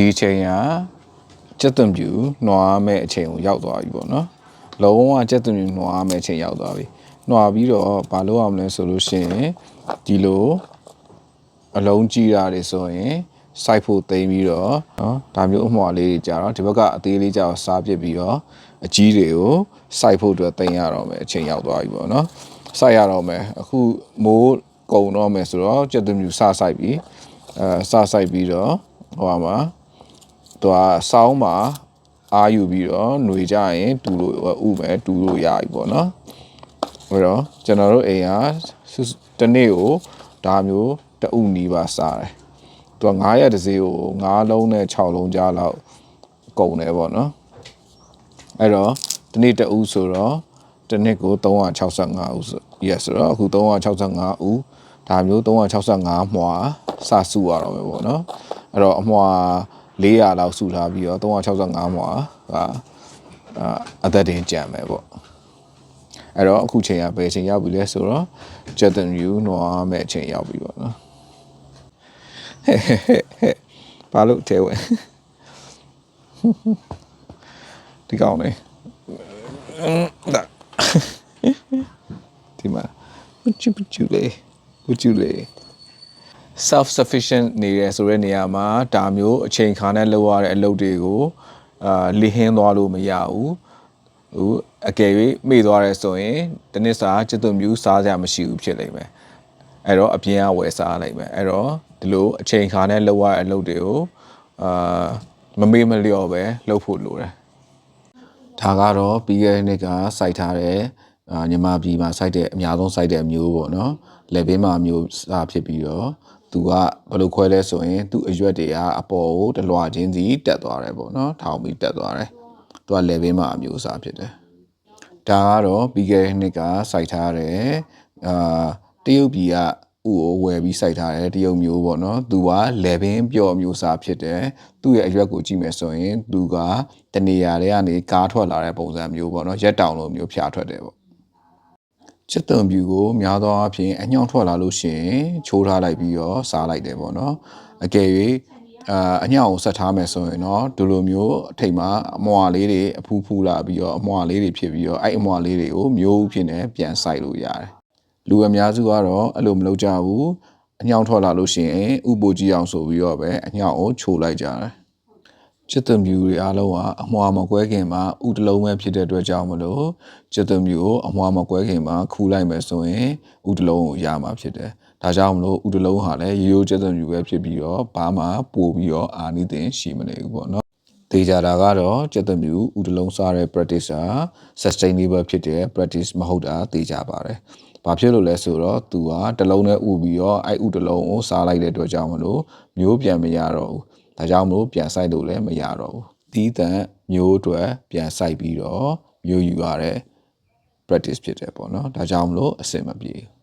ဒီအချိန်ကကျက်သွန်ပြူနှွားမဲ့အချိန်ကိုရောက်သွားပြီပေါ့နော်လုံးဝကျက်သွန်ပြူနှွားမဲ့အချိန်ရောက်သွားပြီနှွားပြီးတော့ဘာလုပ်အောင်လဲဆိုလို့ရှိရင်ဒီလိုအလုံးကြီးတာတွေဆိုရင်စိုက်ဖို့သိမ်းပြီးတော့နော်ဒါမျိုးအမွှာလေးတွေကြာတော့ဒီဘက်ကအသေးလေးကြာတော့စားပစ်ပြီးတော့အကြီးတွေကိုစိုက်ဖို့အတွက်သိမ်းရတော့မယ်အချိန်ရောက်သွားပြီပေါ့နော်စိုက်ရတော့မယ်အခုမိုးကုံတော့မယ်ဆိုတော့ကျက်သွန်ပြူစစိုက်ပြီးအဲစစိုက်ပြီးတော့ဟိုပါမှာ သူကစောင်းမှာအာယူပြီးတော့ຫນွေကြရင်တူလို့ဥမယ်တူလို့ရပြီပေါ့နော်အဲတော့ကျွန်တော်တို့အိမ်ကစုတစ်နေ့ကိုဒါမျိုးတဥနီးပါစားတယ်သူက9ရက်တစ်စေးကို9လုံးနဲ့6လုံးကြားလောက်ကုန်တယ်ပေါ့နော်အဲ့တော့တစ်နေ့တဥဆိုတော့တစ်နှစ်ကို365ဦးဆို yes ဆိုတော့အခု365ဦးဒါမျိုး365မွာစစုရတော့မယ်ပေါ့နော်အဲ့တော့အမွာ 400လောက်စုထားပြီးတော့365မွာဟာအာအသက်တင်ကြံမယ်ပေါ့အဲ့တော့အခုချိန်ကဘယ်ချိန်ရောက်ပြီလဲဆိုတော့ Jetton View နွားမဲ့အချိန်ရောက်ပြီပေါ့နော်ဟဲ့ဟဲ့ဟဲ့ဟဲ့ဘာလို့တဲဝင်ဒီကောင်လေးဒါဒီမှာပချူပချူလေးပချူလေး self sufficient နေရဆိုတဲ့နေရာမှာဒါမျိုးအချိန်ခါနဲ့လုပ်ရတဲ့အလုပ်တွေကိုအာလီဟင်းသွားလို့မရဘူးဟိုအကယ်၍မေ့သွားရဲဆိုရင်တနစ်စာจิตသွမျိုးစားကြမရှိဘူးဖြစ်လိမ့်မယ်အဲ့တော့အပြင်ကဝယ်စားလိုက်မယ်အဲ့တော့ဒီလိုအချိန်ခါနဲ့လုပ်ရတဲ့အလုပ်တွေကိုအာမမေ့မလျော့ပဲလုပ်ဖို့လိုတယ်ဒါကတော့ပြီးခဲ့တဲ့နှစ်ကစိုက်ထားတဲ့အာညီမပြည်မှာစိုက်တဲ့အများဆုံးစိုက်တဲ့အမျိုးပေါ့နော်လက်ဘေးမှာမျိုးစားဖြစ်ပြီးတော့ သူကဘယ်လိုခွဲလဲဆိုရင်သူ့အရွက်တွေကအပေါ်ကိုတလွာချင်းစီတက်သွားတယ်ပေါ့နော်ထောင်ပြီးတက်သွားတယ်သူကလက်ဘေးမှာအမျိုးအစားဖြစ်တယ်ဒါကတော့ပြီးခဲ့တဲ့နှစ်ကစိုက်ထားတဲ့အာတရုတ်ပြည်ကဥကိုဝယ်ပြီးစိုက်ထားတဲ့တရုတ်မျိုးပေါ့နော်သူကလေဘင်းပျော့မျိုးစားဖြစ်တယ်သူ့ရဲ့အရွက်ကိုကြည့်မယ်ဆိုရင်သူကတနေရာတွေကနေကားထွက်လာတဲ့ပုံစံမျိုးပေါ့နော်ရက်တောင်လိုမျိုးဖြာထွက်တယ်ပေါ့ ချစ်သွန်ပြူကိုများသောအားဖြင့်အညောင်းထွက်လာလို့ရှိရင်ချိုးထားလိုက်ပြီးတော့စားလိုက်တယ်ပေါ့နော်အကယ်၍အာအညောင်းကိုဆက်ထားမယ်ဆိုရင်တော့ဒီလိုမျိုးအထိတ်မှာအမွာလေးတွေအဖူးဖူးလာပြီးတော့အမွာလေးတွေဖြစ်ပြီးတော့အဲ့အမွာလေးတွေကိုမျိုးဖြစ်နေပြန်ဆိုင်လို့ရတယ်လူအများစုကတော့အဲ့လိုမလုပ်ကြဘူးအညောင်းထွက်လာလို့ရှိရင်ဥပိုကြီးအောင်ဆိုပြီးတော့ပဲအညောင်းကိုချိုးလိုက်ကြတယ် ချစ်သွမြူတွေအားလုံးကအမွာမကွဲခင်မှာဥတလုံးပဲဖြစ်တဲ့အတွက်ကြောင့်မလို့ချစ်သွမြူကိုအမွာမကွဲခင်မှာခူးလိုက်မယ်ဆိုရင်ဥတလုံးကိုရမှာဖြစ်တယ်။ဒါကြောင့်မလို့ဥတလုံးဟာလည်းရိုးရိုးချစ်သွမြူပဲဖြစ်ပြီးတော့ဘာမှပို့ပြီးတော့အာနိသင်ရှိမနေဘူးပေါ့နော်။တေချာတာကတော့ချစ်သွမြူဥတလုံးစားတဲ့ practice ဟာ sustainable ဖြစ်တဲ့ practice မဟုတ်တာတေချာပါတယ်။ဘာဖြစ်လို့လဲဆိုတော့သူကတစ်လုံးနဲ့ဥပြီးတော့အဲ့ဥတစ်လုံးကိုစားလိုက်တဲ့အတွက်ကြောင့်မလို့မျိုးပြန်မရတော့ဘူး။ ဒါကြောင့်မလို့ပြန်ဆိုင်လို့လည်းမရတော့ဘူး။ဒီတန်မျိုးအတွက်ပြန်ဆိုင်ပြီးတော့မျိုးယူရတဲ့ practice ဖြစ်တယ်ပေါ့နော်။ဒါကြောင့်မလို့အဆင်မပြေဘူး